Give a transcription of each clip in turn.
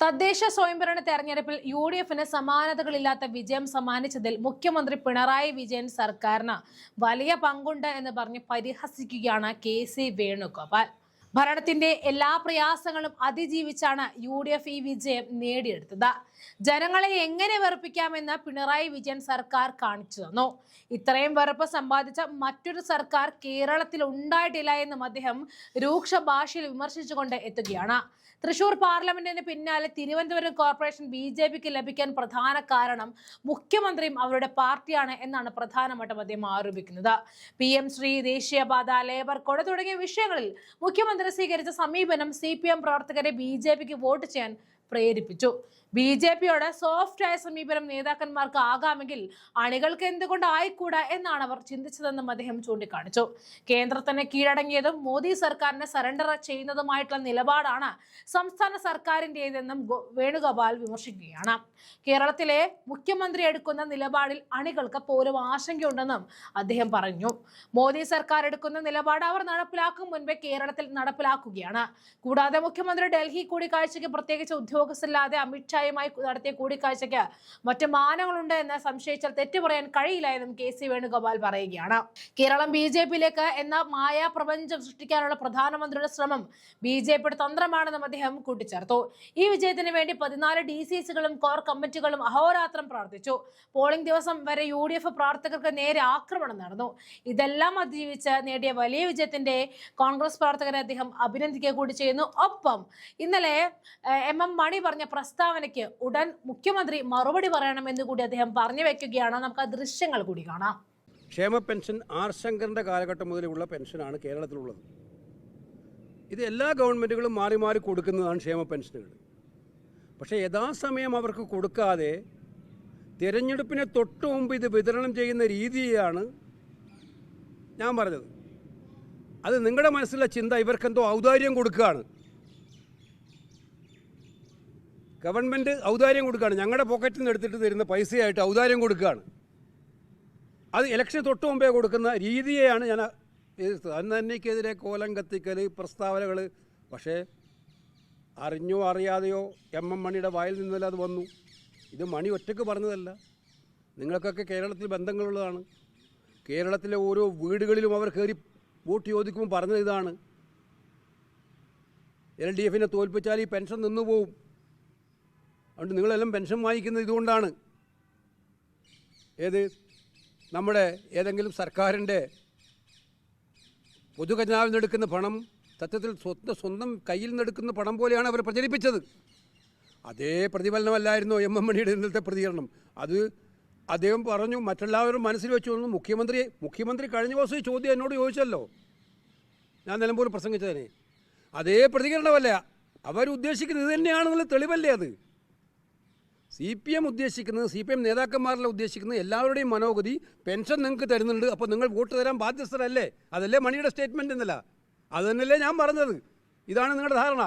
തദ്ദേശ സ്വയംഭരണ തെരഞ്ഞെടുപ്പിൽ യു ഡി എഫിന് സമാനതകളില്ലാത്ത വിജയം സമ്മാനിച്ചതിൽ മുഖ്യമന്ത്രി പിണറായി വിജയൻ സർക്കാരിന് വലിയ പങ്കുണ്ട് എന്ന് പറഞ്ഞ് പരിഹസിക്കുകയാണ് കെ സി വേണുഗോപാൽ. ഭരണത്തിന്റെ എല്ലാ പ്രയാസങ്ങളും അതിജീവിച്ചാണ് യു ഡി എഫ് ഈ വിജയം നേടിയെടുത്തത്. ജനങ്ങളെ എങ്ങനെ വെറുപ്പിക്കാമെന്ന് പിണറായി വിജയൻ സർക്കാർ കാണിച്ചു തന്നു. ഇത്രയും വെറുപ്പ് സമ്പാദിച്ച മറ്റൊരു സർക്കാർ കേരളത്തിൽ ഉണ്ടായിട്ടില്ല എന്നും അദ്ദേഹം രൂക്ഷ ഭാഷയിൽ വിമർശിച്ചുകൊണ്ട് എത്തുകയാണ്. തൃശൂർ പാർലമെന്റിന് പിന്നാലെ തിരുവനന്തപുരം കോർപ്പറേഷൻ ബി ജെ പിക്ക് ലഭിക്കാൻ പ്രധാന കാരണം മുഖ്യമന്ത്രിയും അവരുടെ പാർട്ടിയാണ് എന്നാണ് പ്രധാനമായിട്ടും അദ്ദേഹം ആരോപിക്കുന്നത്. പി എം ശ്രീ ദേശീയപാത ലേബർ കോഡ് തുടങ്ങിയ വിഷയങ്ങളിൽ മുഖ്യമന്ത്രി സ്വീകരിച്ച സമീപനം സി പി എം പ്രവർത്തകരെ ബി ജെ പിക്ക് വോട്ട് ചെയ്യാൻ പ്രേരിപ്പിച്ചു. ബി ജെ പിയോട് സോഫ്റ്റ് ആയ സമീപനം നേതാക്കന്മാർക്ക് ആകാമെങ്കിൽ അണികൾക്ക് എന്തുകൊണ്ട് ആയിക്കൂടാ എന്നാണ് അവർ ചിന്തിച്ചതെന്നും അദ്ദേഹം ചൂണ്ടിക്കാണിച്ചു. കേന്ദ്രത്തിന് കീഴടങ്ങിയതും മോദി സർക്കാരിനെ സറണ്ടർ ചെയ്യുന്നതുമായിട്ടുള്ള നിലപാടാണ് സംസ്ഥാന സർക്കാരിന്റെതെന്നും വേണുഗോപാൽ വിമർശിക്കുകയാണ്. കേരളത്തിലെ മുഖ്യമന്ത്രി എടുക്കുന്ന നിലപാടിൽ അണികൾക്ക് പോലും ആശങ്കയുണ്ടെന്നും അദ്ദേഹം പറഞ്ഞു. മോദി സർക്കാർ എടുക്കുന്ന നിലപാട് അവർ നടപ്പിലാക്കും മുൻപേ കേരളത്തിൽ നടപ്പിലാക്കുകയാണ്. കൂടാതെ മുഖ്യമന്ത്രി ഡൽഹി കൂടിക്കാഴ്ചയ്ക്ക് പ്രത്യേകിച്ച് ഉദ്യോഗസ്ഥരില്ലാതെ അമിത്ഷായുമായി നടത്തിയ കൂടിക്കാഴ്ചയ്ക്ക് മറ്റ് മാനങ്ങളുണ്ട് എന്ന് സംശയിച്ചാൽ തെറ്റു പറയാൻ കഴിയില്ല എന്നും കെ സി വേണുഗോപാൽ പറയുകയാണ്. കേരളം ബി ജെ പിയിലേക്ക് എന്ന മായാ പ്രപഞ്ചം സൃഷ്ടിക്കാനുള്ള പ്രധാനമന്ത്രിയുടെ ശ്രമം ബി ജെ പിയുടെ തന്ത്രമാണെന്നും അദ്ദേഹം കൂട്ടിച്ചേർത്തു. ഈ വിജയത്തിന് വേണ്ടി പതിനാല് ഡി സി സികളും കോർ കമ്മിറ്റികളും അഹോരാത്രം പ്രാർത്ഥിച്ചു പോളിംഗ് ദിവസം വരെ യു ഡി എഫ് പ്രവർത്തകർക്ക് നേരെ ആക്രമണം നടന്നു. ഇതെല്ലാം അതിജീവിച്ച് നേടിയ വലിയ വിജയത്തിന്റെ കോൺഗ്രസ് പ്രവർത്തകരെ അദ്ദേഹം അഭിനന്ദിക്കുക കൂടി ചെയ്യുന്നു. ഒപ്പം ഇന്നലെ എം എം മണി പറഞ്ഞ പ്രസ്താവനയ്ക്ക് ഉടൻ മുഖ്യമന്ത്രി മറുപടി പറയണമെന്ന് കൂടി അദ്ദേഹം പറഞ്ഞു വെക്കുകയാണ്. നമുക്ക് ആ ദൃശ്യങ്ങൾ കൂടി കാണാം. ക്ഷേമ പെൻഷൻ ആർ ശങ്കറിന്റെ കാലഘട്ടം മുതലുള്ള പെൻഷനാണ് കേരളത്തിലുള്ളത്. ഇത് എല്ലാ ഗവൺമെന്റുകളും മാറി മാറി കൊടുക്കുന്നതാണ് ക്ഷേമ പെൻഷനുകൾ. പക്ഷേ യഥാസമയം അവർക്ക് കൊടുക്കാതെ തിരഞ്ഞെടുപ്പിന് തൊട്ട് മുമ്പ് ഇത് വിതരണം ചെയ്യുന്ന രീതിയാണ് ഞാൻ പറഞ്ഞത്. അത് നിങ്ങളുടെ മനസ്സിലുള്ള ചിന്ത ഇവർക്കെന്തോ ഔദാര്യം കൊടുക്കുകയാണ്. ഗവൺമെന്റ് ഔദാര്യം കൊടുക്കുകയാണ്. ഞങ്ങളുടെ പോക്കറ്റിൽ നിന്ന് എടുത്തിട്ട് തരുന്ന പൈസയായിട്ട് ഔദാര്യം കൊടുക്കുകയാണ്. അത് ഇലക്ഷൻ തൊട്ട് മുമ്പേ കൊടുക്കുന്ന രീതിയെയാണ് ഞാൻ അന്ന് തന്നെക്കെതിരെ കോലം കത്തിക്കൽ പ്രസ്താവനകൾ പക്ഷേ അറിഞ്ഞോ അറിയാതെയോ എം എം മണിയുടെ വായിൽ നിന്നല്ല അത് വന്നു. ഇത് മണി ഒറ്റയ്ക്ക് പറഞ്ഞതല്ല. നിങ്ങൾക്കൊക്കെ കേരളത്തിൽ ബന്ധങ്ങളുള്ളതാണ്. കേരളത്തിലെ ഓരോ വീടുകളിലും അവർ കയറി വോട്ട് ചോദിക്കുമ്പോൾ പറഞ്ഞത് ഇതാണ്. എൽ ഡി എഫിനെ തോൽപ്പിച്ചാൽ ഈ പെൻഷൻ നിന്നു പോവും അതുകൊണ്ട് നിങ്ങളെല്ലാം പെൻഷൻ വാങ്ങിക്കുന്നത് ഇതുകൊണ്ടാണ്. ഏത്? നമ്മുടെ ഏതെങ്കിലും സർക്കാരിന്റെ പൊതുഖജനാവിൽ നിന്നെടുക്കുന്ന പണം സത്യത്തിൽ സ്വന്തം സ്വന്തം കയ്യിൽ നിന്നെടുക്കുന്ന പണം പോലെയാണ് അവർ പ്രചരിപ്പിച്ചത്. അതേ പ്രതിഫലനമല്ലായിരുന്നു എം എം മണിയുടെ ഇന്നത്തെ പ്രതികരണം. അത് അദ്ദേഹം പറഞ്ഞു മറ്റെല്ലാവരും മനസ്സിൽ വെച്ചു തോന്നുന്നു മുഖ്യമന്ത്രി മുഖ്യമന്ത്രി കഴിഞ്ഞ ദിവസം ഈ ചോദ്യം എന്നോട് ചോദിച്ചല്ലോ. ഞാൻ നിലമ്പൂർ പ്രസംഗിച്ചതിനെ. അതേ പ്രതികരണമല്ല അവരുദ്ദേശിക്കുന്നത് ഇത് തന്നെയാണെന്നുള്ള തെളിവല്ലേ അത്? സി പി എം ഉദ്ദേശിക്കുന്നത് സി പി എം നേതാക്കന്മാരെല്ലാം ഉദ്ദേശിക്കുന്നത് എല്ലാവരുടെയും മനോഗതി പെൻഷൻ നിങ്ങൾക്ക് തരുന്നുണ്ട് അപ്പോൾ നിങ്ങൾ വോട്ട് തരാൻ ബാധ്യസ്ഥരല്ലേ? അതല്ലേ മണിയുടെ സ്റ്റേറ്റ്മെന്റ് എന്നല്ല. അത് തന്നെയല്ലേ ഞാൻ പറഞ്ഞത്. ഇതാണ് നിങ്ങളുടെ ധാരണ.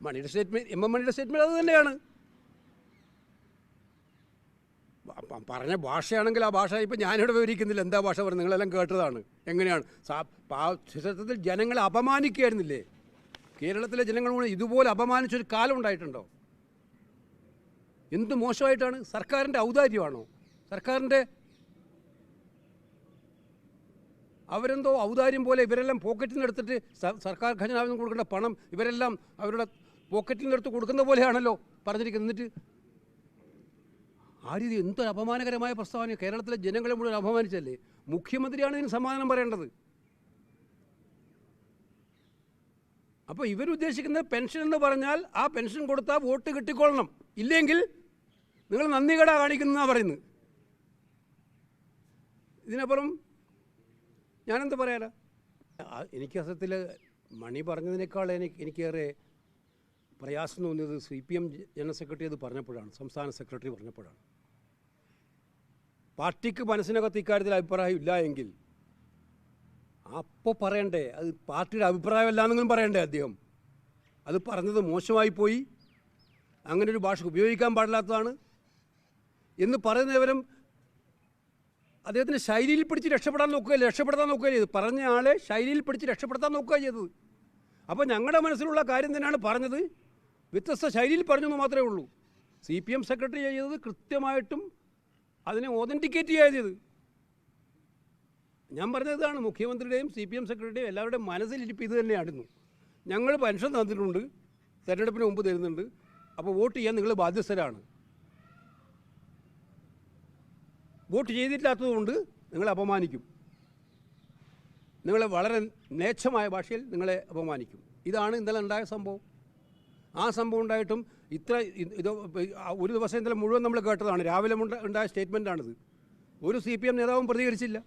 മണിയുടെ സ്റ്റേറ്റ്മെന്റ് എം എം മണിയുടെ സ്റ്റേറ്റ്മെന്റ് അത് തന്നെയാണ്. പറഞ്ഞ ഭാഷയാണെങ്കിൽ ആ ഭാഷ ഇപ്പം ഞാനിവിടെ വിവരിക്കുന്നില്ല. എന്താ ഭാഷ പറഞ്ഞത് നിങ്ങളെല്ലാം കേട്ടതാണ്. എങ്ങനെയാണ്? സത്യത്തിൽ ജനങ്ങളെ അപമാനിക്കുകയായിരുന്നില്ലേ? കേരളത്തിലെ ജനങ്ങൾ മുഴുവൻ ഇതുപോലെ അപമാനിച്ചൊരു കാലം ഉണ്ടായിട്ടുണ്ടോ? എന്ത് മോശമായിട്ടാണ്? സർക്കാരിന്റെ ഔദാര്യമാണോ? സർക്കാരിന്റെ അവരെന്തോ ഔദാര്യം പോലെ ഇവരെല്ലാം പോക്കറ്റിൽ നിന്ന് എടുത്തിട്ട് സർക്കാർ ഖജനാവിൽ നിന്ന് കൊടുക്കേണ്ട പണം ഇവരെല്ലാം അവരുടെ പോക്കറ്റിൽ നിന്ന് എടുത്ത് കൊടുക്കുന്ന പോലെയാണല്ലോ പറഞ്ഞിരിക്കുന്നത്. എന്നിട്ട് ആ രീതി എന്തൊരു അപമാനകരമായ പ്രസ്താവന കേരളത്തിലെ ജനങ്ങളെ മുഴുവൻ അപമാനിച്ചല്ലേ? മുഖ്യമന്ത്രിയാണ് ഇതിന് സമാധാനം പറയേണ്ടത്. അപ്പോൾ ഇവരുദ്ദേശിക്കുന്നത് പെൻഷൻ എന്ന് പറഞ്ഞാൽ ആ പെൻഷൻ കൊടുത്താൽ വോട്ട് കിട്ടിക്കൊള്ളണം. ഇല്ലെങ്കിൽ നിങ്ങൾ നന്ദി കട കാണിക്കുന്നതാണ് പറയുന്നത്. ഇതിനപ്പുറം ഞാനെന്ത് പറയാനാ? എനിക്ക് അസത്തിൽ മണി പറഞ്ഞതിനേക്കാൾ എനിക്ക് എനിക്കേറെ പ്രയാസം തോന്നിയത് C P M general secretary അത് പറഞ്ഞപ്പോഴാണ് സംസ്ഥാന സെക്രട്ടറി പറഞ്ഞപ്പോഴാണ്. പാർട്ടിക്ക് മനസ്സിനകത്ത് ഇക്കാര്യത്തിൽ അഭിപ്രായം ഇല്ല എങ്കിൽ അപ്പോൾ പറയണ്ടേ അത് പാർട്ടിയുടെ അഭിപ്രായമല്ല എന്നെങ്കിലും പറയണ്ടേ അദ്ദേഹം? അത് പറഞ്ഞത് മോശമായി പോയി. അങ്ങനെ ഒരു ഭാഷ ഉപയോഗിക്കാൻ പാടില്ലാത്തതാണ്. എന്ന് പറയുന്നവരും അദ്ദേഹത്തിന്റെ ശൈലിയിൽ പിടിച്ച് രക്ഷപ്പെടാൻ നോക്കുകയല്ലേ രക്ഷപ്പെടുത്താൻ നോക്കുകയല്ലേ ചെയ്തത്? പറഞ്ഞ ആളെ ശൈലിയിൽ പിടിച്ച് രക്ഷപ്പെടുത്താൻ നോക്കുക ചെയ്തത്. അപ്പോൾ ഞങ്ങളുടെ മനസ്സിലുള്ള കാര്യം തന്നെയാണ് പറഞ്ഞത്. വ്യത്യസ്ത ശൈലിയിൽ പറഞ്ഞെന്ന് മാത്രമേ ഉള്ളൂ. സി പി എം സെക്രട്ടറി ചെയ്തത് കൃത്യമായിട്ടും അതിനെ ഓതന്റിക്കേറ്റ് ചെയ്തത്. ഞാൻ പറഞ്ഞത് ഇതാണ് മുഖ്യമന്ത്രിയുടെയും സി പി എം സെക്രട്ടറിയുടെയും എല്ലാവരുടെയും മനസ്സിലിരിപ്പ് ഇത് തന്നെയായിരുന്നു. ഞങ്ങൾ പെൻഷൻ തന്നിട്ടുണ്ട് തെരഞ്ഞെടുപ്പിന് മുമ്പ് തരുന്നുണ്ട് അപ്പോൾ വോട്ട് ചെയ്യാൻ നിങ്ങൾ ബാധ്യസ്ഥരാണ്. വോട്ട് ചെയ്തിട്ടില്ലാത്തതുകൊണ്ട് നിങ്ങളെ അപമാനിക്കും. നിങ്ങളെ വളരെ നേച്ഛമായ ഭാഷയിൽ നിങ്ങളെ അപമാനിക്കും. ഇതാണ് ഇന്നലെ ഉണ്ടായ സംഭവം. ആ സംഭവം ഉണ്ടായിട്ടും ഇത്ര ഇത് ഒരു ദിവസം ഇന്നലെ മുഴുവൻ നമ്മൾ കേട്ടതാണ്. രാവിലെ ഉണ്ടായ സ്റ്റേറ്റ്മെന്റാണിത് ഒരു സി പി എം നേതാവും പ്രതികരിച്ചില്ല.